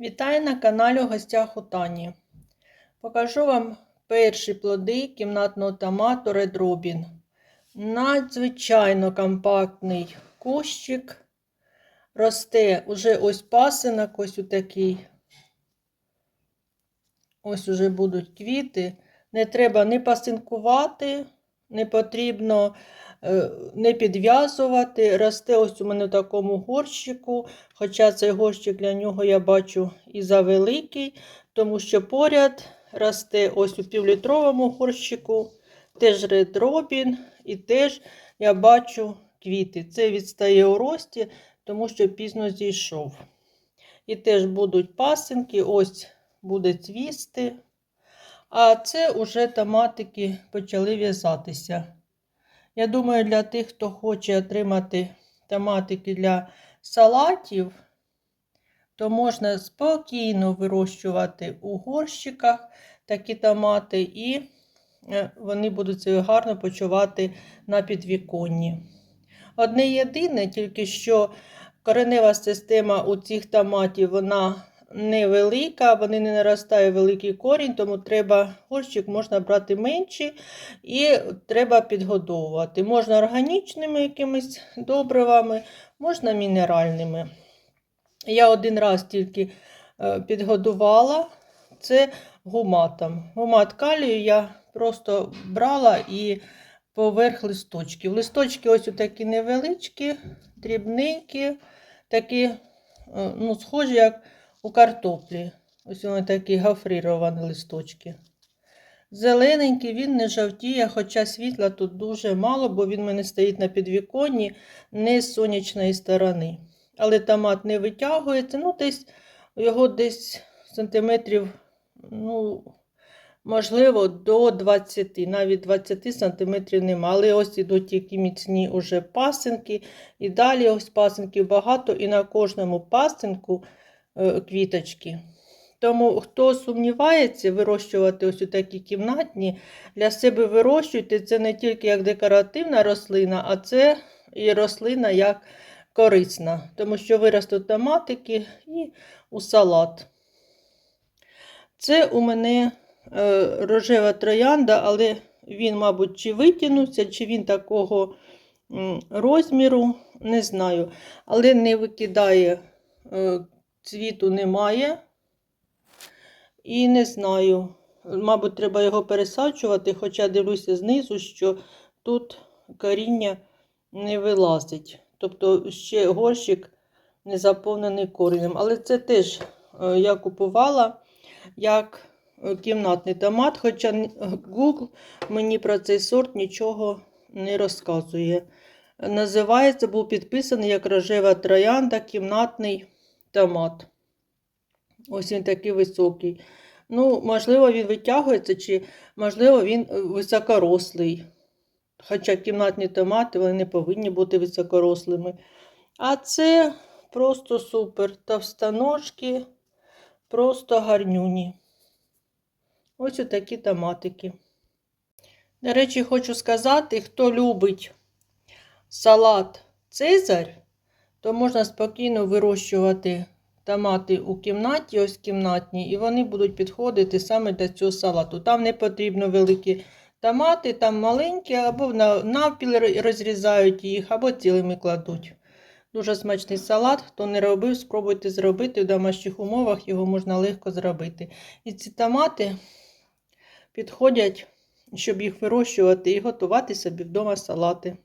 Вітаю на каналі у гостях у Тані. Покажу вам перші плоди кімнатного томату Red Robin. Надзвичайно компактний кущик. Росте уже ось пасинок, ось у такий. Ось уже будуть квіти. Не треба не пасинкувати, не потрібно е, не підв'язувати. Росте ось у мене в такому горщику. Хоча цей горщик для нього я бачу і завеликий, тому що поряд росте ось у півлітровому горщику, теж Robin, і теж я бачу квіти. Це відстає у рості, тому що пізно зійшов. І теж будуть пасинки, ось буде цвісти. А це вже томатики почали в'язатися. Я думаю, для тих, хто хоче отримати томатики для салатів, то можна спокійно вирощувати у горщиках такі томати, і е, вони будуть себе гарно почувати на підвіконні. Одне єдине, тільки що коренева система у цих томатів вона невелика, вони не наростає великий корінь, тому треба горщик можна брати менший і треба підгодовувати. Можна органічними якимись добривами, можна мінеральними. Я один раз тільки е, підгодувала це гуматом. Гумат калію я просто брала і поверх листочків. Листочки ось такі невеличкі, дрібненькі, такі, е, ну, схожі, як у картоплі. Ось вони такі гофріровані листочки. Зелененький, він не жовтіє, хоча світла тут дуже мало, бо він мене стоїть на підвіконні, не з сонячної сторони. Але томат не витягується, ну, десь його десь сантиметрів, ну, можливо, до 20, навіть 20 сантиметрів нема. Але ось ідуть які міцні уже пасинки. І далі ось пасинків багато, і на кожному пасинку квіточки. Тому, хто сумнівається вирощувати ось такі кімнатні, для себе вирощуйте це не тільки як декоративна рослина, а це і рослина як корисна, тому що виростуть томатики і у салат. Це у мене е, рожева троянда, але він, мабуть, чи витягнувся, чи він такого розміру, не знаю. Але не викидає е, цвіту немає. І не знаю. Мабуть, треба його пересаджувати, хоча дивлюся знизу, що тут коріння не вилазить. Тобто ще горщик не заповнений коренем. Але це теж е, я купувала як е, кімнатний томат, хоча Google мені про цей сорт нічого не розказує. Називається, був підписаний як рожева троянда, кімнатний томат. Ось він такий високий. Ну, можливо, він витягується, чи, можливо, він е, високорослий. Хоча кімнатні томати вони не повинні бути високорослими. А це просто супер. Товстоножки, просто гарнюні. Ось такі томатики. До речі, хочу сказати, хто любить салат Цезарь, то можна спокійно вирощувати томати у кімнаті, ось кімнатні, і вони будуть підходити саме для цього салату. Там не потрібно великі томати, там маленькі, або навпіл розрізають їх, або цілими кладуть. Дуже смачний салат. Хто не робив, спробуйте зробити в домашніх умовах, його можна легко зробити. І ці томати підходять, щоб їх вирощувати і готувати собі вдома салати.